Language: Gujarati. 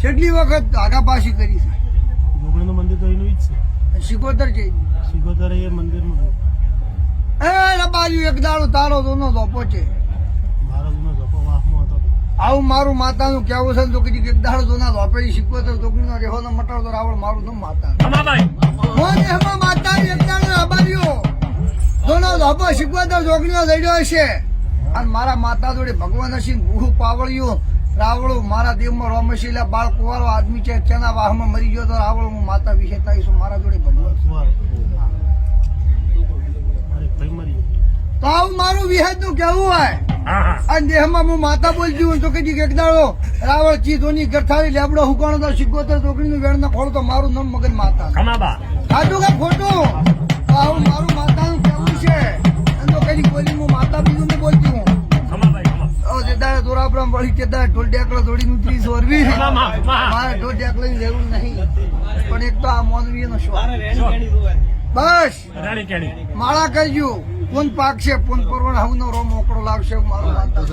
કેટલી વખત આગાપાસી કરી છે? જોગણીનું મંદિર તો એનું જ છે. શિકોતર છે સિગોતર એ મંદિરમાં એ બાજુ એક દાડો તારો દોનો ધોપો છે. મારો જૂનો ઝપો વાહમાં હતો. આવું મારું માતાનું કેવું છે તો કીધું એક દાડો દોના ધોપે શિકોતર ચોકડીનો રેહો ને મટાડો રાવણ મારું નામ માતા. મોન એમાં માતા એક દાડો રબાજ્યો દોનો ધોપો શિકોતર ચોકડીનો દઈડ્યો છે અને મારા માતા જોડે ભગવાન હશે ગુરુ પાવળિયું રાવળું મારા દેવમાં રોમશીલા બાળ કુવારો આદમી છે તેના વાહમાં મરી ગયો તો રાવળ હું માતા વિશે તાઈશું મારા જોડે ભગવાન સુવાર મારી ભાઈ મરી ગયો તો આવું મારું વિહેજનું કેવું હોય અને દેહમાં હું માતા બોલતી હું તો કદી એક દાડો રાવળ ચીતોની ગઠારી લેબડો હુકાણો તો સિકોતર ચોકડીનું વેણ ના ખોળો તો મારું નામ મગન માતા. સાચું કે ખોટું. તો આવું મારું માતાનું કેવું છે. અને તો કદી બોલી દોરાપરામ વળી તે દાડે ઢોલ ડેકડો દોડીને ત્રીસ વરવી મારે ઢોલ ડેકડો ની જરૂર નહીં. પણ એક તો આ મોનવીનો શોખ. બસ. માળા કરજો. પૂન પાકશે પૂન પરવણ હવનો રોમ મોકળો લાવશે મારું માનતા